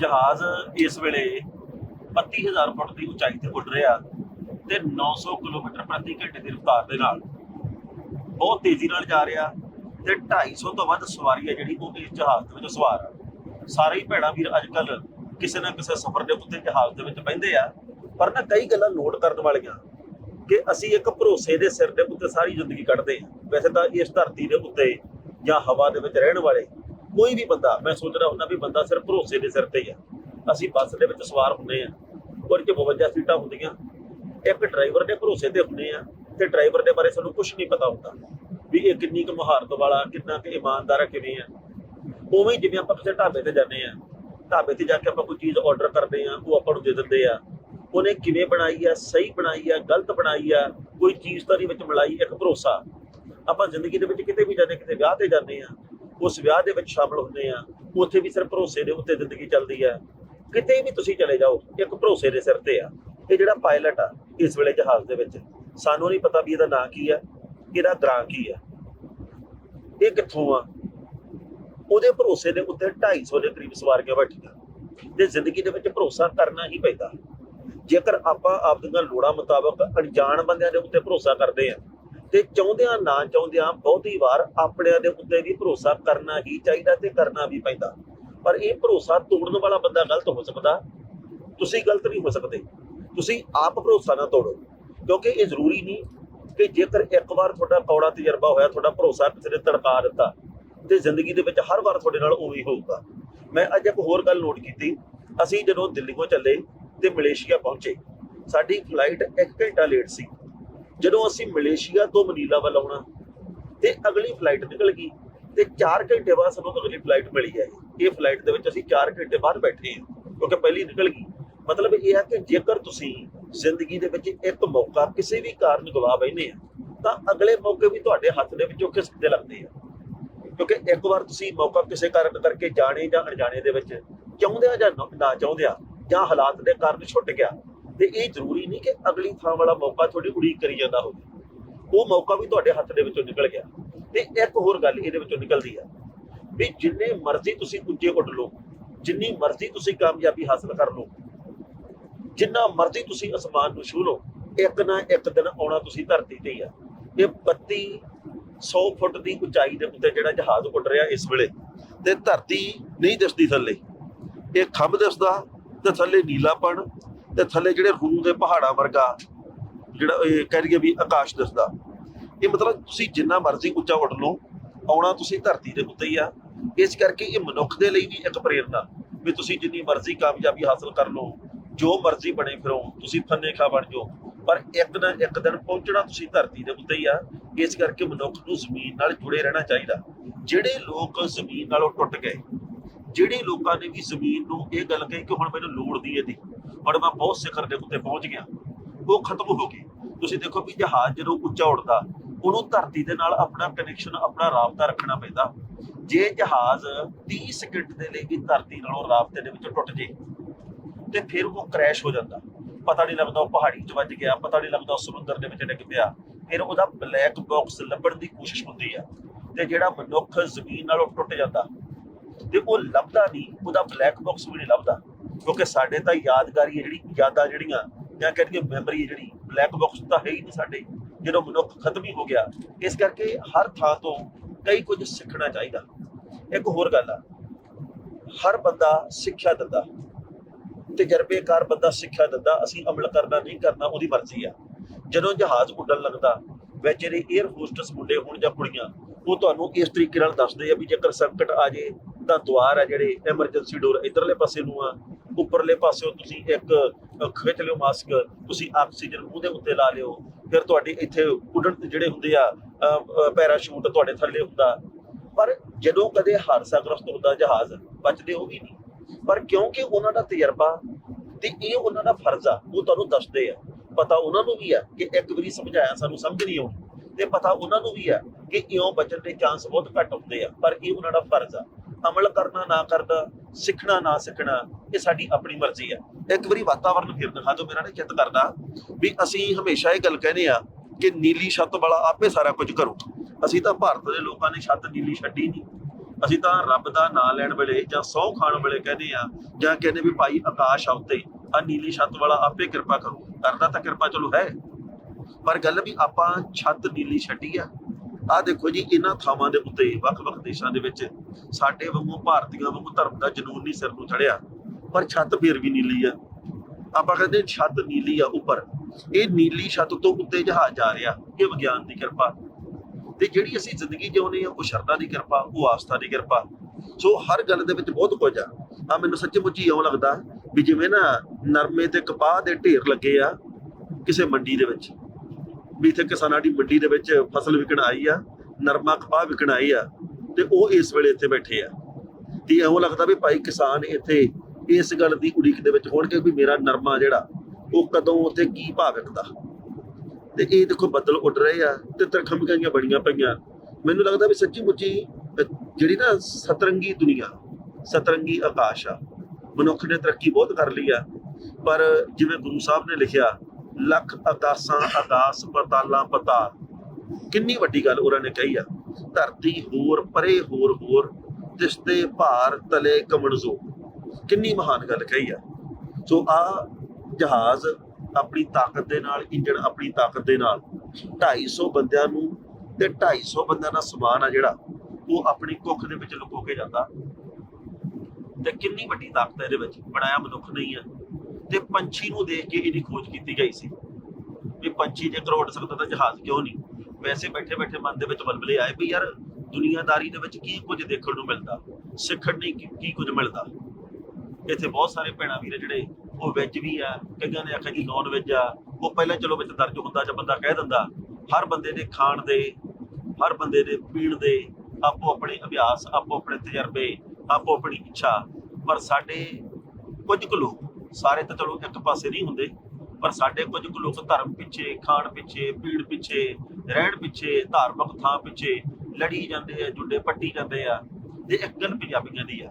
ਜਹਾਜ਼ ਇਸ ਵੇਲੇ 32000 ਫੁੱਟ ਦੀ ਉਚਾਈ ਤੇ ਉੱਡ ਰਿਹਾ ਤੇ 900 ਕਿਲੋਮੀਟਰ ਪ੍ਰਤੀ ਘੰਟੇ ਦੀ ਰਫ਼ਤਾਰ ਦੇ ਨਾਲ। ਬਹੁਤ ਤੇਜ਼ੀ ਨਾਲ ਜਾ ਰਿਹਾ ਤੇ 250 ਤੋਂ ਵੱਧ ਸਵਾਰੀ ਹੈ ਜਿਹੜੀ ਉਹ ਇਸ ਜਹਾਜ਼ ਦੇ ਵਿੱਚ ਸਵਾਰ ਆ। ਸਾਰੇ ਹੀ ਭੈਣਾਂ ਵੀਰ ਅੱਜ ਕੱਲ ਕਿਸੇ ਨਾ ਕਿਸੇ ਸਫ਼ਰ ਦੇ ਉੱਤੇ ਜਹਾਜ਼ ਦੇ ਵਿੱਚ ਬਹਿੰਦੇ ਆ, ਪਰ ਨਾ ਕਈ ਗੱਲਾਂ ਨੋਟ ਕਰਨ ਵਾਲੀਆਂ ਕਿ ਅਸੀਂ ਇੱਕ ਭਰੋਸੇ ਦੇ ਸਿਰ ਦੇ ਉੱਤੇ ਸਾਰੀ ਜ਼ਿੰਦਗੀ ਕੱਢਦੇ ਆ। ਵੈਸੇ ਤਾਂ ਇਸ ਧਰਤੀ ਦੇ ਉੱਤੇ ਜਾਂ ਹਵਾ ਦੇ ਵਿੱਚ ਰਹਿਣ ਵਾਲੇ ਕੋਈ ਵੀ ਬੰਦਾ, ਮੈਂ ਸੋਚਦਾ ਹੁੰਦਾ ਵੀ ਬੰਦਾ ਸਿਰਫ ਭਰੋਸੇ ਦੇ ਸਿਰ ਤੇ ਹੀ ਆ। ਅਸੀਂ ਬੱਸ ਦੇ ਵਿੱਚ ਸਵਾਰ ਹੁੰਦੇ ਆ। ਉਹਦੇ 'ਚ 52 ਸੀਟਾਂ ਹੁੰਦੀਆਂ। ਇੱਕ ਡਰਾਈਵਰ ਦੇ ਭਰੋਸੇ ਤੇ ਹੁੰਦੇ ਆ ਤੇ ਡਰਾਈਵਰ ਦੇ ਬਾਰੇ ਸਾਨੂੰ ਕੁਝ ਨਹੀਂ ਪਤਾ ਹੁੰਦਾ ਵੀ ਇਹ ਕਿੰਨੀ ਕੁ ਮਹਾਰਤ ਵਾਲਾ, ਕਿੰਨਾ ਕੁ ਇਮਾਨਦਾਰ ਕਿਵੇਂ ਆ। ਉਵੇਂ ਜਿਵੇਂ ਆਪਾਂ ਕਿਸੇ ਢਾਬੇ ਤੇ ਜਾਂਦੇ ਆ, ਢਾਬੇ ਤੇ ਜਾ ਕੇ ਆਪਾਂ ਕੋਈ ਚੀਜ਼ ਆਰਡਰ ਕਰਦੇ ਆ, ਉਹ ਆਪਾਂ ਨੂੰ ਦੇ ਦਿੰਦੇ ਆ। ਉਹਨੇ ਕਿਵੇਂ ਬਣਾਈ ਆ, ਸਹੀ ਬਣਾਈ ਆ, ਗਲਤ ਬਣਾਈ ਆ, ਕੋਈ ਚੀਜ਼ ਤਾਂ ਨਹੀਂ ਵਿੱਚ ਮਿਲਾਈ, ਇੱਕ ਭਰੋਸਾ। ਆਪਾਂ ਜ਼ਿੰਦਗੀ ਦੇ ਵਿੱਚ ਕਿਤੇ ਵੀ ਜਾਂਦੇ, ਕਿਤੇ ਵਿਆਹ ਤੇ ਜਾਂਦੇ ਆ ਉਸ ਵਿਆਹ ਦੇ ਵਿੱਚ ਸ਼ਾਮਲ ਹੁੰਦੇ ਆ, ਉੱਥੇ ਵੀ ਸਿਰ ਭਰੋਸੇ ਦੇ ਉੱਤੇ ਜ਼ਿੰਦਗੀ ਚੱਲਦੀ ਆ। ਕਿਤੇ ਵੀ ਤੁਸੀਂ ਚਲੇ ਜਾਓ, ਇੱਕ ਭਰੋਸੇ ਦੇ ਸਿਰ ਤੇ ਆ। ਇਹ ਜਿਹੜਾ ਪਾਇਲਟ ਆ, ਇਸ ਵੇਲੇ ਜਹਾਜ਼ ਦੇ ਵਿੱਚ, ਸਾਨੂੰ ਨਹੀਂ ਪਤਾ ਵੀ ਇਹਦਾ ਨਾਂ ਕੀ ਆ, ਇਹਦਾ ਗ੍ਰਾਂ ਕੀ ਆ। ਇਹ ਕਿੱਥੋਂ ਆ? ਉਹਦੇ ਭਰੋਸੇ ਦੇ ਉੱਤੇ 250 ਦੇ ਕਰੀਬ ਸਵਾਰੀਆਂ ਬੈਠੀਆਂ। ਤੇ ਜ਼ਿੰਦਗੀ ਦੇ ਵਿੱਚ ਭਰੋਸਾ ਕਰਨਾ ਹੀ ਪੈਂਦਾ। ਜੇਕਰ ਆਪਾਂ ਆਪਦੀਆਂ ਲੋੜਾਂ ਮੁਤਾਬਕ ਅਣਜਾਣ ਬੰਦਿਆਂ ਦੇ ਉੱਤੇ ਭਰੋਸਾ ਕਰਦੇ ਆ ਤੇ ਚਾਹੁੰਦਿਆਂ ਨਾ ਚਾਹੁੰਦਿਆਂ ਬਹੁਤੀ ਵਾਰ ਆਪਣਿਆਂ ਦੇ ਉੱਤੇ ਵੀ ਭਰੋਸਾ ਕਰਨਾ ਹੀ ਚਾਹੀਦਾ ਤੇ ਕਰਨਾ ਵੀ ਪੈਂਦਾ। ਪਰ ਇਹ ਭਰੋਸਾ ਤੋੜਨ ਵਾਲਾ ਬੰਦਾ ਗਲਤ ਹੋ ਸਕਦਾ। ਤੁਸੀਂ ਗਲਤ ਨਹੀਂ ਹੋ ਸਕਦੇ। ਤੁਸੀਂ ਆਪ ਭਰੋਸਾ ਨਾ ਤੋੜੋ। ਕਿਉਂਕਿ ਇਹ ਜ਼ਰੂਰੀ ਨਹੀਂ ਕਿ ਜੇਕਰ ਇੱਕ ਵਾਰ ਤੁਹਾਡਾ ਕੌੜਾ ਤਜਰਬਾ ਹੋਇਆ, ਤੁਹਾਡਾ ਭਰੋਸਾ ਕਿਸੇ ਨੇ ਤੜਕਾ ਦਿੱਤਾ ਤੇ ਜ਼ਿੰਦਗੀ ਦੇ ਵਿੱਚ ਹਰ ਵਾਰ ਤੁਹਾਡੇ ਨਾਲ ਉਵੇਂ ਹੋਊਗਾ। ਮੈਂ ਅੱਜ ਇੱਕ ਹੋਰ ਗੱਲ ਨੋਟ ਕੀਤੀ। ਅਸੀਂ ਜਦੋਂ ਦਿੱਲੀੋਂ ਚੱਲੇ ਤੇ ਮਲੇਸ਼ੀਆ ਪਹੁੰਚੇ, ਸਾਡੀ ਫਲਾਈਟ 1 ਘੰਟਾ ਲੇਟ ਸੀ। ਜਦੋਂ ਅਸੀਂ ਮਲੇਸ਼ੀਆ ਤੋਂ ਮਨੀਲਾ ਵੱਲ ਆਉਣਾ, ਤੇ ਅਗਲੀ ਫਲਾਈਟ ਨਿਕਲ ਗਈ, ਤੇ 4 ਘੰਟੇ ਬਾਅਦ ਸਾਨੂੰ ਅਗਲੀ ਫਲਾਈਟ ਮਿਲੀ ਹੈ। ਇਹ ਫਲਾਈਟ ਦੇ ਵਿੱਚ ਅਸੀਂ 4 ਘੰਟੇ ਬਾਅਦ ਬੈਠੇ ਹਾਂ, ਕਿਉਂਕਿ ਪਹਿਲੀ ਨਿਕਲ ਗਈ। ਮਤਲਬ ਇਹ ਹੈ ਕਿ ਜੇਕਰ ਤੁਸੀਂ ਜ਼ਿੰਦਗੀ ਦੇ ਵਿੱਚ ਇੱਕ ਮੌਕਾ ਕਿਸੇ ਵੀ ਕਾਰਨ ਗਵਾ ਬੈਨੇ ਆ, ਤਾਂ ਅਗਲੇ ਮੌਕੇ ਵੀ ਤੁਹਾਡੇ ਹੱਥ ਦੇ ਵਿੱਚੋਂ ਖਿਸਕਦੇ ਲੱਗਦੇ ਆ। ਕਿਉਂਕਿ ਇੱਕ ਵਾਰ ਤੁਸੀਂ ਮੌਕਾ ਕਿਸੇ ਕਾਰਨ ਕਰਕੇ ਜਾਣੇ ਜਾਂ ਅਣਜਾਣੇ ਦੇ ਵਿੱਚ ਚਾਹੁੰਦਿਆਂ ਜਾਂ ਨਾ- ਨਾ ਚਾਹੁੰਦਿਆਂ ਜਾਂ ਹਾਲਾਤ ਦੇ ਕਾਰਨ ਛੁੱਟ ਗਿਆ ਤੇ ਇਹ ਜ਼ਰੂਰੀ ਨਹੀਂ ਕਿ ਅਗਲੀ ਥਾਂ ਵਾਲਾ ਮੌਕਾ ਤੁਹਾਡੀ ਉਡੀਕ ਕਰੀ ਜਾਂਦਾ ਹੋਵੇ। ਉਹ ਮੌਕਾ ਵੀ ਤੁਹਾਡੇ ਹੱਥ ਦੇ ਵਿੱਚੋਂ ਨਿਕਲ ਗਿਆ। ਤੇ ਇੱਕ ਹੋਰ ਗੱਲ ਇਹਦੇ ਵਿੱਚੋਂ ਨਿਕਲਦੀ ਆ ਵੀ ਜਿੰਨੇ ਮਰਜ਼ੀ ਤੁਸੀਂ ਉੱਚੇ ਉੱਡ ਲਓ, ਜਿੰਨੀ ਮਰਜ਼ੀ ਤੁਸੀਂ ਕਾਮਯਾਬੀ ਹਾਸਲ ਕਰ ਲਓ, ਜਿੰਨਾ ਮਰਜ਼ੀ ਤੁਸੀਂ ਅਸਮਾਨ ਨੂੰ ਛੂ ਲਓ, ਇੱਕ ਨਾ ਇੱਕ ਦਿਨ ਆਉਣਾ ਤੁਸੀਂ ਧਰਤੀ ਤੇ ਹੀ ਆ। ਇਹ 32 100 ਫੁੱਟ ਦੀ ਉਚਾਈ ਦੇ ਉੱਤੇ ਜਿਹੜਾ ਜਹਾਜ਼ ਉੱਡ ਰਿਹਾ ਇਸ ਵੇਲੇ, ਤੇ ਧਰਤੀ ਨਹੀਂ ਦਿਸਦੀ ਥੱਲੇ। ਇਹ ਖੰਭ ਦਿਸਦਾ ਤੇ ਥੱਲੇ ਨੀਲਾਪਣ ਤੇ ਥੱਲੇ ਜਿਹੜੇ ਰੂਹ ਦੇ ਪਹਾੜਾਂ ਵਰਗਾ ਜਿਹੜਾ ਇਹ ਕਹਿ ਲਈਏ ਵੀ ਆਕਾਸ਼ ਦਿਸਦਾ। ਇਹ ਮਤਲਬ ਤੁਸੀਂ ਜਿੰਨਾ ਮਰਜ਼ੀ ਉੱਚਾ ਉੱਡ ਲਓ, ਆਉਣਾ ਤੁਸੀਂ ਧਰਤੀ ਦੇ ਉੱਤੇ ਹੀ ਆ। ਇਸ ਕਰਕੇ ਇਹ ਮਨੁੱਖ ਦੇ ਲਈ ਵੀ ਇੱਕ ਪ੍ਰੇਰਨਾ ਵੀ ਤੁਸੀਂ ਜਿੰਨੀ ਮਰਜ਼ੀ ਕਾਮਯਾਬੀ ਹਾਸਲ ਕਰ ਲਓ, ਜੋ ਮਰਜ਼ੀ ਬਣੇ ਫਿਰੋ, ਤੁਸੀਂ ਫੰਨੇ ਖਾ ਬਣ ਜਾਓ। ਪਰ ਇੱਕ ਨਾ ਇੱਕ ਦਿਨ ਪਹੁੰਚਣਾ ਤੁਸੀਂ ਧਰਤੀ ਦੇ ਉੱਤੇ ਹੀ ਆ। ਇਸ ਕਰਕੇ ਮਨੁੱਖ ਨੂੰ ਜ਼ਮੀਨ ਨਾਲ ਜੁੜੇ ਰਹਿਣਾ ਚਾਹੀਦਾ। ਜਿਹੜੇ ਲੋਕ ਜ਼ਮੀਨ ਨਾਲੋਂ ਟੁੱਟ ਗਏ, ਜਿਹੜੇ ਲੋਕਾਂ ਨੇ ਵੀ ਜ਼ਮੀਨ ਨੂੰ ਇਹ ਗੱਲ ਕਹੀ ਕਿ ਹੁਣ ਮੈਨੂੰ ਲੋੜ ਦੀ ਇਹਦੀ ਹੁਣ ਮੈਂ ਬਹੁਤ ਸਿਖਰ ਦੇ ਉੱਤੇ ਪਹੁੰਚ ਗਿਆ। ਉਹ ਖਤਮ ਹੋ ਗਈ। ਤੁਸੀਂ ਦੇਖੋ ਵੀ ਜਹਾਜ਼ ਜਦੋਂ ਉੱਚਾ ਉੱਡਦਾ, ਉਹਨੂੰ ਧਰਤੀ ਦੇ ਨਾਲ ਆਪਣਾ ਕਨੈਕਸ਼ਨ ਆਪਣਾ ਰਾਬਤਾ ਰੱਖਣਾ ਪੈਂਦਾ। ਜੇ ਜਹਾਜ਼ 30 ਸਕਿੰਟ ਦੇ ਲਈ ਵੀ ਧਰਤੀ ਨਾਲੋਂ ਰਾਬਤੇ ਦੇ ਵਿੱਚੋਂ ਟੁੱਟ ਜੇ, ਤੇ ਫਿਰ ਉਹ ਕ੍ਰੈਸ਼ ਹੋ ਜਾਂਦਾ। ਪਤਾ ਨਹੀਂ ਲੱਗਦਾ ਉਹ ਪਹਾੜੀ 'ਚ ਵੱਜ ਗਿਆ, ਪਤਾ ਨਹੀਂ ਲੱਗਦਾ ਉਹ ਸਮੁੰਦਰ ਦੇ ਵਿੱਚ ਡਿੱਗ ਪਿਆ। ਫਿਰ ਉਹਦਾ ਬਲੈਕ ਬਾਕਸ ਲੱਭਣ ਦੀ ਕੋਸ਼ਿਸ਼ ਹੁੰਦੀ ਆ, ਤੇ ਜਿਹੜਾ ਮਨੁੱਖ ਜ਼ਮੀਨ ਨਾਲੋਂ ਟੁੱਟ ਜਾਂਦਾ, ਤੇ ਉਹ ਲੱਭਦਾ ਨਹੀਂ, ਉਹਦਾ ਬਲੈਕ ਬਾਕਸ ਵੀ ਨਹੀਂ ਲੱਭਦਾ। ਕਿਉਂਕਿ ਸਾਡੇ ਤਾਂ ਯਾਦਗਾਰੀ ਹੈ ਜਿਹੜੀ, ਯਾਦਾਂ ਜਿਹੜੀਆਂ ਜਾਂ ਕਹਿੰਦੇ ਮੈਮਰੀ ਜਿਹੜੀ ਬਲੈਕ ਬਾਕਸ ਤਾਂ ਹੈ ਹੀ ਨਹੀਂ ਸਾਡੇ, ਜਦੋਂ ਮਨੁੱਖ ਖਤਮ ਹੀ ਹੋ ਗਿਆ, ਇਸ ਕਰਕੇ ਹਰ ਥਾਂ ਤੋਂ ਕਈ ਕੁਝ ਸਿੱਖਣਾ ਚਾਹੀਦਾ। ਇੱਕ ਹੋਰ ਗੱਲ ਆ, ਹਰ ਬੰਦਾ ਸਿੱਖਿਆ ਦਿੰਦਾ, ਤਜਰਬੇਕਾਰ ਬੰਦਾ ਸਿੱਖਿਆ ਦਿੰਦਾ, ਅਸੀਂ ਅਮਲ ਕਰਨਾ ਨਹੀਂ ਕਰਨਾ, ਉਹਦੀ ਮਰਜ਼ੀ ਆ। ਜਦੋਂ ਜਹਾਜ਼ ਉੱਡਣ ਲੱਗਦਾ, ਵਿੱਚ ਜਿਹੜੇ 에ਅਰ ਹੋਸਟਸ ਮੁੰਡੇ ਹੋਣ ਜਾਂ ਕੁੜੀਆਂ, ਉਹ ਤੁਹਾਨੂੰ ਇਸ ਤਰੀਕੇ ਨਾਲ ਦੱਸਦੇ ਆ ਵੀ ਜੇਕਰ ਸੰਕਟ ਆ ਜੇ ਤਾਂ ਦੁਆਰ ਆ ਜਿਹੜੇ ਐਮਰਜੈਂਸੀ ਡੋਰ ਇਧਰਲੇ ਪਾਸੇ ਨੂੰ ਆ, ਉੱਪਰਲੇ ਪਾਸਿਓਂ ਤੁਸੀਂ ਇੱਕ ਖਿੱਚ ਲਿਓ ਮਾਸਕ ਤੁਸੀਂ ਆਕਸੀਜਨ ਉਹਦੇ ਉੱਤੇ ਲਾ ਲਿਓ। ਫਿਰ ਤੁਹਾਡੇ ਇੱਥੇ ਉੱਡਣ ਜਿਹੜੇ ਹੁੰਦੇ ਆ ਪੈਰਾਸ਼ੂਟ ਤੁਹਾਡੇ ਥੱਲੇ ਹੁੰਦਾ। ਪਰ ਜਦੋਂ ਕਦੇ ਹਾਦਸਾਗ੍ਰਸਤ ਹੁੰਦਾ, ਜਹਾਜ਼ ਬਚਦੇ ਉਹ ਵੀ ਨਹੀਂ। ਪਰ ਕਿਉਂਕਿ ਉਹਨਾਂ ਦਾ ਤਜਰਬਾ ਤੇ ਇਹ ਉਹਨਾਂ ਦਾ ਫਰਜ਼ ਆ, ਉਹ ਤੁਹਾਨੂੰ ਦੱਸਦੇ ਆ। ਪਤਾ ਉਹਨਾਂ ਨੂੰ ਵੀ ਆ ਕਿ ਇੱਕ ਵਾਰੀ ਸਮਝਾਇਆ ਸਾਨੂੰ ਸਮਝ ਨਹੀਂ ਆਉਣੀ ਤੇ ਪਤਾ ਉਹਨਾਂ ਨੂੰ ਵੀ ਆ ਕਿ ਇਉਂ ਬਚਣ ਦੇ ਚਾਂਸ ਬਹੁਤ ਘੱਟ ਹੁੰਦੇ ਆ, ਪਰ ਇਹ ਉਹਨਾਂ ਦਾ ਫਰਜ਼ ਆ। ਅਮਲ ਕਰਨਾ ਨਾ ਕਰਨਾ, ਸਿੱਖਣਾ ਨਾ ਸਿੱਖਣਾ, ਇਹ ਸਾਡੀ ਆਪਣੀ ਮਰਜ਼ੀ ਹੈ ਇੱਕ ਵਾਰੀ ਵਾਤਾਵਰਨ ਫਿਰ ਦਿਖਾ ਦਿਓ, ਮੇਰਾ ਨੇ ਚਿੱਤ ਕਰਦਾ ਵੀ ਅਸੀਂ ਹਮੇਸ਼ਾ ਇਹ ਗੱਲ ਕਹਿੰਦੇ ਆ ਕਿ ਨੀਲੀ ਛੱਤ ਵਾਲਾ ਆਪੇ ਸਾਰਾ ਕੁਝ ਕਰੂ ਅਸੀਂ ਤਾਂ ਭਾਰਤ ਦੇ ਲੋਕਾਂ ਨੇ ਛੱਤ ਨੀਲੀ ਛੱਡੀ ਨਹੀਂ ਅਸੀਂ ਤਾਂ ਰੱਬ ਦਾ ਨਾਮ ਲੈਣ ਵੇਲੇ ਜਾਂ ਸਹੁੰ ਖਾਣ ਵੇਲੇ ਕਹਿੰਦੇ ਆ ਜਾਂ ਕਹਿੰਦੇ ਵੀ ਭਾਈ ਆਕਾਸ਼ ਆ ਉੱਤੇ, ਆ ਨੀਲੀ ਛੱਤ ਵਾਲਾ ਆਪੇ ਕਿਰਪਾ ਕਰੂ ਕਰਦਾ ਤਾਂ ਕਿਰਪਾ ਚਲੋ ਹੈ। ਪਰ ਗੱਲ ਵੀ ਆਪਾਂ ਛੱਤ ਨੀਲੀ ਛੱਡੀ ਆ। ਆ ਦੇਖੋ ਜੀ, ਇਹਨਾਂ ਥਾਵਾਂ ਦੇ ਉੱਤੇ, ਵੱਖ-ਵੱਖ ਦੇਸ਼ਾਂ ਦੇ ਵਿੱਚ ਸਾਡੇ ਵਾਂਗੂ, ਭਾਰਤੀਆਂ ਵਾਂਗੂ ਧਰਮ ਦਾ ਜਨੂਨ ਨਹੀਂ ਸਿਰ ਨੂੰ ਚੜਿਆ। ਪਰ ਛੱਤ ਫੇਰ ਵੀ ਨੀਲੀ ਆ। ਆਪਾਂ ਕਹਿੰਦੇ ਛੱਤ ਨੀਲੀ ਆ ਉੱਪਰ। ਇਹ ਨੀਲੀ ਛੱਤ ਤੋਂ ਉੱਤੇ ਜਹਾਜ਼ ਜਾ ਰਿਹਾ, ਇਹ ਵਿਗਿਆਨ ਦੀ ਕਿਰਪਾ। ਤੇ ਜਿਹੜੀ ਅਸੀਂ ਜ਼ਿੰਦਗੀ ਜਿਉਂਦੇ ਆ, ਉਹ ਸ਼ਰਧਾ ਦੀ ਕਿਰਪਾ, ਉਹ ਆਸਥਾ ਦੀ ਕਿਰਪਾ। ਸੋ ਹਰ ਗੱਲ ਦੇ ਵਿੱਚ ਬਹੁਤ ਕੁਝ ਆ। ਆ ਮੈਨੂੰ ਸੱਚੀ ਮੁੱਚੀ ਇਉਂ ਲੱਗਦਾ ਵੀ ਜਿਵੇਂ ਨਾ ਨਰਮੇ ਤੇ ਕਪਾਹ ਦੇ ਢੇਰ ਲੱਗੇ ਆ, ਕਿਸੇ ਮੰਡੀ ਦੇ ਵਿੱਚ। ਵੀ ਇੱਥੇ ਕਿਸਾਨਾਂ ਦੀ ਮੰਡੀ ਦੇ ਵਿੱਚ ਫਸਲ ਵਿਕਣ ਆਈ ਆ, ਨਰਮਾ ਕਪਾਹ ਵਿਕਣ ਆਈ ਆ ਤੇ ਉਹ ਇਸ ਵੇਲੇ ਇੱਥੇ ਬੈਠੇ ਆ। ਤੇ ਇਹੋ ਲੱਗਦਾ ਵੀ ਭਾਈ ਕਿਸਾਨ ਇੱਥੇ ਇਸ ਗੱਲ ਦੀ ਉਡੀਕ ਦੇ ਵਿੱਚ ਹੋਣਗੇ ਵੀ ਮੇਰਾ ਨਰਮਾ ਜਿਹੜਾ, ਉਹ ਕਦੋਂ ਉੱਥੇ ਕੀ ਭਾਅ ਵਿਕਦਾ। ਤੇ ਇਹ ਦੇਖੋ ਬੱਦਲ ਉੱਡ ਰਹੇ ਆ ਤੇ ਤਰਖਮੀਆਂ ਬੜੀਆਂ ਪਈਆਂ। ਮੈਨੂੰ ਲੱਗਦਾ ਵੀ ਸੱਚੀ ਮੁੱਚੀ ਜਿਹੜੀ ਨਾ ਸਤਰੰਗੀ ਦੁਨੀਆ, ਸਤਰੰਗੀ ਆਕਾਸ਼ ਆ, ਮਨੁੱਖ ਨੇ ਤਰੱਕੀ ਬਹੁਤ ਕਰ ਲਈ ਆ। ਪਰ ਜਿਵੇਂ ਗੁਰੂ ਸਾਹਿਬ ਨੇ ਲਿਖਿਆ ਲੱਖ ਆਕਾਸਾਂ ਆਕਾਸ ਪਤਾਲਾਂ ਪਤਾਲ ਕਿੰਨੀ ਵੱਡੀ ਗੱਲ ਉਹਨਾਂ ਨੇ ਕਹੀ ਆ? ਧਰਤੀ ਹੋਰ, ਪਰੇ ਹੋਰ ਹੋਰ ਤਿਸਤੇ ਭਾਰ ਤਲੇ ਕਮਣਜ਼ੋ। ਕਿੰਨੀ ਮਹਾਨ ਗੱਲ ਕਹੀ ਆ। ਸੋ ਆ ਜਹਾਜ਼ ਆਪਣੀ ਤਾਕਤ ਦੇ ਨਾਲ, ਇੰਜਣ ਆਪਣੀ ਤਾਕਤ ਦੇ ਨਾਲ 250 ਬੰਦਿਆਂ ਨੂੰ ਤੇ 250 ਬੰਦਿਆਂ ਦਾ ਸਮਾਨ ਆ ਜਿਹੜਾ, ਉਹ ਆਪਣੀ ਕੁੱਖ ਦੇ ਵਿੱਚ ਲੁਕੋ ਕੇ ਜਾਂਦਾ। ਤੇ ਕਿੰਨੀ ਵੱਡੀ ਤਾਕਤ ਹੈ ਇਹਦੇ ਵਿੱਚ, ਬਣਾਇਆ ਮਨੁੱਖ ਨਹੀਂ ਹੈ ਤੇ ਪੰਛੀ ਨੂੰ ਦੇਖ ਕੇ ਇਹਦੀ ਖੋਜ ਕੀਤੀ ਗਈ ਸੀ ਵੀ ਪੰਛੀ ਜੇਕਰ ਕਰੋੜ ਸਕਦਾ ਤਾਂ ਜਹਾਜ਼ ਕਿਉਂ ਨਹੀਂ? ਵੈਸੇ ਬੈਠੇ ਬੈਠੇ ਮਨ ਦੇ ਵਿੱਚ ਬਲਬਲੇ ਆਏ ਵੀ ਯਾਰ ਦੁਨੀਆਦਾਰੀ ਦੇ ਵਿੱਚ ਕੀ ਕੁਝ ਦੇਖਣ ਨੂੰ ਮਿਲਦਾ? ਸਿੱਖਣ ਨਹੀਂ ਕੀ ਕੁਝ ਮਿਲਦਾ? ਇੱਥੇ ਬਹੁਤ ਸਾਰੇ ਭੈਣਾਂ ਵੀਰ ਜਿਹੜੇ ਉਹ ਵੈਜ ਵੀ ਆ, ਕਈਆਂ ਨੇ ਆਖਿਆ ਜੀ ਨੌਨ ਵੈਜ ਆ, ਉਹ ਪਹਿਲਾਂ ਚਲੋ ਵਿੱਚ ਦਰਜ ਹੁੰਦਾ ਜਾਂ ਬੰਦਾ ਕਹਿ ਦਿੰਦਾ, ਹਰ ਬੰਦੇ ਦੇ ਖਾਣ ਦੇ, ਹਰ ਬੰਦੇ ਦੇ ਪੀਣ ਦੇ ਆਪੋ ਆਪਣੇ ਅਭਿਆਸ, ਆਪੋ ਆਪਣੇ ਤਜਰਬੇ, ਆਪੋ ਆਪਣੀ ਇੱਛਾ, ਪਰ ਸਾਡੇ ਕੁਝ ਕੁ ਲੋਕ ਸਾਰੇ ਤਾਂ ਚਲੋ ਇੱਕ ਪਾਸੇ ਨਹੀਂ ਹੁੰਦੇ ਪਰ ਸਾਡੇ ਕੁਝ ਕੁ ਲੋਕ ਧਰਮ ਪਿੱਛੇ ਖਾਣ ਪਿੱਛੇ ਪੀਣ ਪਿੱਛੇ ਰਹਿਣ ਪਿੱਛੇ ਧਾਰਮਿਕ ਥਾਂ ਪਿੱਛੇ ਲੜੀ ਜਾਂਦੇ ਆ ਜੁੱਡੇ ਪੱਟੀ ਜਾਂਦੇ ਆ ਤੇ ਇੱਕ ਗੱਲ ਪੰਜਾਬੀਆਂ ਦੀ ਆ।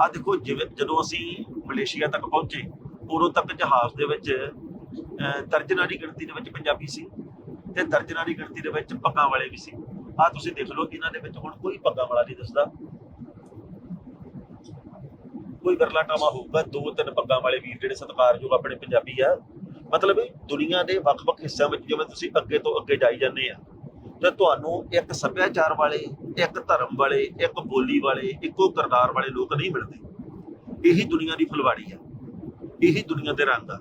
ਆ ਦੇਖੋ ਜਿਵੇਂ ਜਦੋਂ ਅਸੀਂ ਮਲੇਸ਼ੀਆ ਤੱਕ ਪਹੁੰਚੇ ਉਦੋਂ ਤੱਕ ਜਹਾਜ਼ ਦੇ ਵਿੱਚ ਅਹ, ਦਰਜਨਾਂ ਦੀ ਗਿਣਤੀ ਦੇ ਵਿੱਚ ਪੰਜਾਬੀ ਸੀ ਤੇ ਦਰਜਨਾਂ ਦੀ ਗਿਣਤੀ ਦੇ ਵਿੱਚ ਪੱਗਾਂ ਵਾਲੇ ਵੀ ਸੀ। ਆ ਤੁਸੀਂ ਦੇਖ ਲਓ ਇਹਨਾਂ ਦੇ ਵਿੱਚ ਹੁਣ ਕੋਈ ਪੱਗਾਂ ਵਾਲਾ ਨਹੀਂ ਦਿਸਦਾ। ਕੋਈ ਵਿਰਲਾ ਟਾਵਾ ਹੋਊਗਾ, ਦੋ ਤਿੰਨ ਪੱਗਾਂ ਵਾਲੇ ਵੀਰ ਜਿਹੜੇ ਸਤਿਕਾਰਯੋਗ ਆਪਣੇ ਪੰਜਾਬੀ ਆ। ਮਤਲਬ ਇਹ ਦੁਨੀਆ ਦੇ ਵੱਖ-ਵੱਖ ਹਿੱਸਿਆਂ ਵਿੱਚ ਜਿਵੇਂ ਤੁਸੀਂ ਅੱਗੇ ਤੋਂ ਅੱਗੇ ਜਾਈ ਜਾਂਦੇ ਆ, ਤੇ ਤੁਹਾਨੂੰ ਇੱਕ ਸੱਭਿਆਚਾਰ ਵਾਲੇ, ਇੱਕ ਧਰਮ ਵਾਲੇ, ਇੱਕ ਬੋਲੀ ਵਾਲੇ, ਇੱਕੋ ਕਿਰਦਾਰ ਵਾਲੇ ਲੋਕ ਨਹੀਂ ਮਿਲਦੇ। ਇਹੀ ਦੁਨੀਆ ਦੀ ਫੁਲਵਾੜੀ ਆ। ਇਹੀ ਦੁਨੀਆ ਦੇ ਰੰਗ ਆ।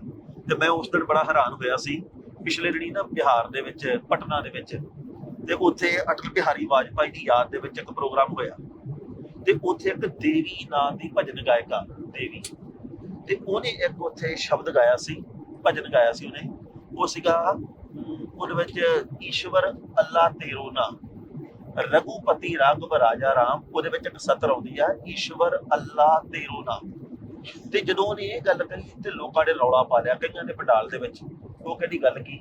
ਤੇ ਮੈਂ ਉਸ ਦਿਨ ਬੜਾ ਹੈਰਾਨ ਹੋਇਆ ਸੀ, ਪਿਛਲੇ ਦਿਨੀ ਨਾ ਬਿਹਾਰ ਦੇ ਵਿੱਚ, ਪਟਨਾ ਦੇ ਵਿੱਚ, ਤੇ ਉੱਥੇ ਅਟਲ ਬਿਹਾਰੀ ਵਾਜਪਾਈ ਦੀ ਯਾਦ ਦੇ ਵਿੱਚ ਇੱਕ ਪ੍ਰੋਗਰਾਮ ਹੋਇਆ। ਤੇ ਉੱਥੇ ਇੱਕ ਦੇਵੀ ਨਾਂ ਦੀ ਭਜਨ ਗਾਇਕਾ, ਦੇਵੀ। ਤੇ ਉਹਨੇ ਇੱਕ ਉੱਥੇ ਸ਼ਬਦ ਗਾਇਆ ਸੀ, ਭਜਨ ਗਾਇਆ ਸੀ ਉਹਨੇ। ਉਹ ਸੀਗਾ ਉਹਦੇ ਵਿੱਚ ਈਸ਼ਵਰ ਅੱਲਾ ਤੇਰੋ ਨਾ ਰਘੁਪਤੀ ਰਾਘਵ ਰਾਜਾ ਰਾਮ, ਉਹਦੇ ਵਿੱਚ ਇੱਕ ਸਤਰ ਆਉਂਦੀ ਆ, ਈਸ਼ਵਰ ਅੱਲਾ ਤੇਰੋ ਨਾਮ। ਤੇ ਜਦੋਂ ਉਹਨੇ ਇਹ ਗੱਲ ਕਹੀ ਤੇ ਲੋਕਾਂ ਨੇ ਰੌਲਾ ਪਾ ਲਿਆ, ਕਈਆਂ ਨੇ ਪੰਡਾਲ ਦੇ ਵਿੱਚ। ਉਹ ਕਹਿੰਦੀ, ਗੱਲ ਕੀ?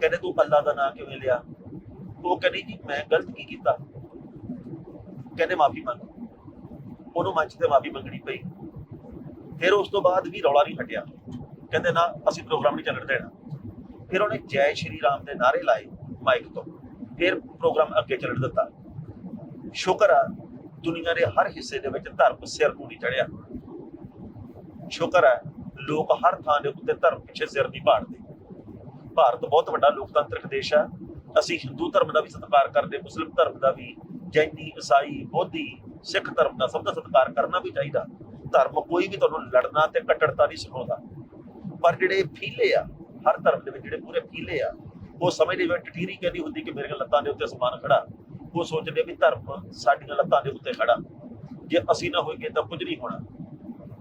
ਕਹਿੰਦੇ, ਤੂੰ ਅੱਲਾ ਦਾ ਨਾਮ ਕਿਵੇਂ ਲਿਆ? ਉਹ ਕਹਿੰਦੀ, ਜੀ, ਮੈਂ ਗਲਤ ਕੀ ਕੀਤਾ? ਕਹਿੰਦੇ, ਮਾਫੀ ਮੰਗ। ਉਹਨੂੰ ਮੰਚ ਤੇ ਮਾਫੀ ਮੰਗਣੀ ਪਈ। ਫਿਰ ਉਸ ਤੋਂ ਬਾਅਦ ਵੀ ਰੌਲਾ ਨਹੀਂ ਹਟਿਆ। ਕਹਿੰਦੇ ਨਾ, ਅਸੀਂ ਪ੍ਰੋਗਰਾਮ ਨਹੀਂ ਚੱਲਣ ਦੇਣਾ। ਫਿਰ ਉਹਨੇ ਜੈ ਸ਼੍ਰੀ ਰਾਮ ਦੇ ਨਾਰੇ ਲਾਏ ਮਾਈਕ ਤੋਂ। ਫਿਰ ਪ੍ਰੋਗਰਾਮ ਅੱਗੇ ਚੱਲਣ ਦਿੱਤਾ। ਸ਼ੁਕਰ ਆ, ਦੁਨੀਆ ਦੇ ਹਰ ਹਿੱਸੇ ਦੇ ਵਿੱਚ ਧਰਮ ਸਿਰ ਨੂੰ ਨਹੀਂ ਚੜਿਆ। ਸ਼ੁਕਰ ਹੈ ਲੋਕ ਹਰ ਥਾਂ ਦੇ ਉੱਤੇ ਧਰਮ ਪਿੱਛੇ ਸਿਰ ਨਹੀਂ ਪਾੜਦੇ ਭਾਰਤ ਬਹੁਤ ਵੱਡਾ ਲੋਕਤੰਤਰਿਕ ਦੇਸ਼ ਆ। ਅਸੀਂ ਹਿੰਦੂ ਧਰਮ ਦਾ ਵੀ ਸਤਿਕਾਰ ਕਰਦੇ, ਮੁਸਲਿਮ ਧਰਮ ਦਾ ਵੀ। ਜੈਨੀ ਈਸਾਈ ਬੋਧੀ ਸਿੱਖ ਧਰਮ ਦਾ ਸਭ ਦਾ ਸਤਿਕਾਰ ਕਰਨਾ ਵੀ ਚਾਹੀਦਾ। ਧਰਮ ਕੋਈ ਵੀ ਤੁਹਾਨੂੰ ਲੜਨਾ ਤੇ ਕੱਟੜਤਾ ਨਹੀਂ ਸਿਖਾਉਂਦਾ। ਪਰ ਜਿਹੜੇ ਫੀਲੇ ਆ, ਹਰ ਧਰਮ ਦੇ ਵਿੱਚ ਜਿਹੜੇ ਪੂਰੇ ਫੀਲੇ ਆ, ਉਹ ਸਮਝਦੇ ਵੀ ਟਟੀਰੀ ਕਹਿੰਦੀ ਹੁੰਦੀ ਕਿ ਮੇਰੀਆਂ ਲੱਤਾਂ ਦੇ ਉੱਤੇ ਅਸਮਾਨ ਖੜਾ। ਉਹ ਸੋਚਦੇ ਵੀ ਧਰਮ ਸਾਡੀਆਂ ਲੱਤਾਂ ਦੇ ਉੱਤੇ ਖੜਾ। ਜੇ ਅਸੀਂ ਨਾ ਹੋਈਏ ਤਾਂ ਕੁਝ ਨਹੀਂ ਹੋਣਾ।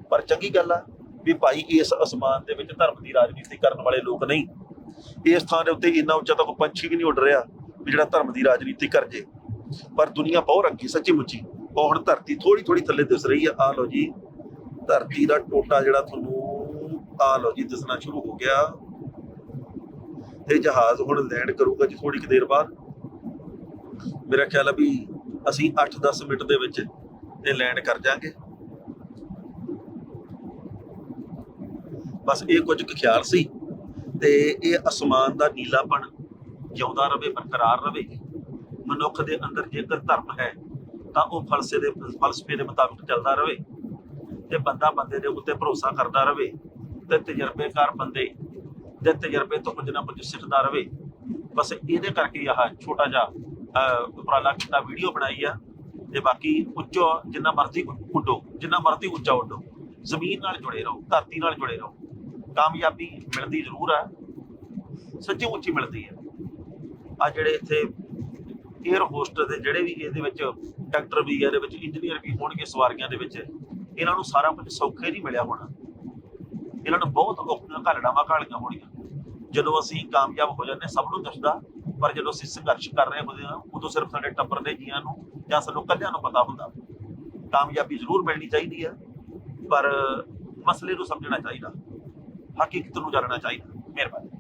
ਪਰ ਚੰਗੀ ਗੱਲ ਆ ਵੀ ਭਾਈ ਇਸ ਅਸਮਾਨ ਦੇ ਵਿੱਚ ਧਰਮ ਦੀ ਰਾਜਨੀਤੀ ਕਰਨ ਵਾਲੇ ਲੋਕ ਨਹੀਂ। ਇਸ ਥਾਂ ਦੇ ਉੱਤੇ ਇੰਨਾ ਉੱਚਾ ਤਾਂ ਕੋਈ ਪੰਛੀ ਵੀ ਨਹੀਂ ਉੱਡ ਰਿਹਾ ਵੀ ਜਿਹੜਾ ਧਰਮ ਦੀ ਰਾਜਨੀਤੀ ਕਰ ਜੇ। ਪਰ ਦੁਨੀਆ ਬਹੁਤ ਰੱਖੀ ਸੱਚੀ ਮੁੱਚੀ। ਉਹ ਹੁਣ ਧਰਤੀ ਥੋੜੀ ਥੋੜੀ ਥੱਲੇ ਦਿਸ ਰਹੀ ਆ। ਆ ਲਓ ਜੀ, ਧਰਤੀ ਦਾ ਟੋਟਾ ਜਿਹੜਾ ਤੁਹਾਨੂੰ ਆ ਲਓ ਜੀ, ਦਿਸਣਾ ਸ਼ੁਰੂ ਹੋ ਗਿਆ। ਤੇ ਜਹਾਜ਼ ਹੁਣ ਲੈਂਡ ਕਰੂਗਾ ਜੀ ਥੋੜੀ ਕੁ ਦੇਰ ਬਾਅਦ। ਮੇਰਾ ਖਿਆਲ ਆ ਵੀ ਅਸੀਂ 8-10 ਮਿੰਟ ਦੇ ਵਿੱਚ ਇਹ ਲੈਂਡ ਕਰ ਜਾਾਂਗੇ। ਬਸ ਇਹ ਕੁਝ ਕੁ ਖਿਆਲ ਸੀ ਤੇ ਇਹ ਅਸਮਾਨ ਦਾ ਨੀਲਾਪਣ ਜਿਉਂਦਾ ਰਵੇ, ਬਰਕਰਾਰ ਰਵੇ। ਮਨੁੱਖ ਦੇ ਅੰਦਰ ਜੇਕਰ ਧਰਮ ਹੈ ਤਾਂ ਉਹ ਫਲਸੇ ਦੇ ਫਲਸਫੇ ਦੇ ਮੁਤਾਬਕ ਚੱਲਦਾ ਰਹੇ ਤੇ ਬੰਦਾ ਬੰਦੇ ਦੇ ਉੱਤੇ ਭਰੋਸਾ ਕਰਦਾ ਰਹੇ ਤੇ ਤਜਰਬੇਕਾਰ ਬੰਦੇ ਦੇ ਤਜਰਬੇ ਤੋਂ ਕੁਝ ਨਾ ਕੁਝ ਸਿੱਖਦਾ ਰਹੇ। ਬਸ ਇਹਦੇ ਕਰਕੇ ਆਹ ਛੋਟਾ ਜਿਹਾ ਉਪਰਾਲਾ ਕੀਤਾ, ਵੀਡੀਓ ਬਣਾਈ ਆ ਤੇ ਬਾਕੀ ਉੱਚੋ ਜਿੰਨਾ ਮਰਜ਼ੀ ਉੱਡੋ, ਜਿੰਨਾ ਮਰਜ਼ੀ ਉੱਚਾ ਉੱਡੋ। ਜ਼ਮੀਨ ਨਾਲ ਜੁੜੇ ਰਹੋ, ਧਰਤੀ ਨਾਲ ਜੁੜੇ ਰਹੋ। ਕਾਮਯਾਬੀ ਮਿਲਦੀ ਜ਼ਰੂਰ ਆ, ਸੱਚੀ ਉੱਚੀ ਮਿਲਦੀ ਹੈ ਆ ਜਿਹੜੇ ਇੱਥੇ 에ਅਰ ਹੋਸਟ ਦੇ ਜਿਹੜੇ ਵੀ ਇਹਦੇ ਵਿੱਚ ਡਾਕਟਰ ਵੀ ਇਹਦੇ ਵਿੱਚ ਇੰਜੀਨੀਅਰ ਵੀ ਹੋਣਗੇ ਸਵਾਰੀਆਂ ਦੇ ਵਿੱਚ। ਇਹਨਾਂ ਨੂੰ ਸਾਰਾ ਕੁਝ ਸੌਖੇ ਨਹੀਂ ਮਿਲਿਆ ਹੋਣਾ। ਇਹਨਾਂ ਨੂੰ ਬਹੁਤ ਔਖੀਆਂ ਘਾਲੜਾਵਾਂ ਘਾਲੀਆਂ ਹੋਣੀਆਂ। ਜਦੋਂ ਅਸੀਂ ਕਾਮਯਾਬ ਹੋ ਜਾਂਦੇ ਸਭ ਨੂੰ ਦੱਸਦਾ, ਪਰ ਜਦੋਂ ਅਸੀਂ ਸੰਘਰਸ਼ ਕਰ ਰਹੇ ਹੁੰਦੇ ਹਾਂ, ਉਦੋਂ ਸਿਰਫ ਸਾਡੇ ਟੱਬਰ ਦੇ ਜੀਆਂ ਨੂੰ ਜਾਂ ਸਾਨੂੰ ਕੱਲਿਆਂ ਨੂੰ ਪਤਾ ਹੁੰਦਾ। ਕਾਮਯਾਬੀ ਜ਼ਰੂਰ ਮਿਲਣੀ ਚਾਹੀਦੀ ਹੈ, ਪਰ ਮਸਲੇ ਨੂੰ ਸਮਝਣਾ ਚਾਹੀਦਾ। ਹਕੀਕਤ ਨੂੰ ਜਾਣਨਾ ਚਾਹੀਦਾ। ਮਿਹਰਬਾਨੀ।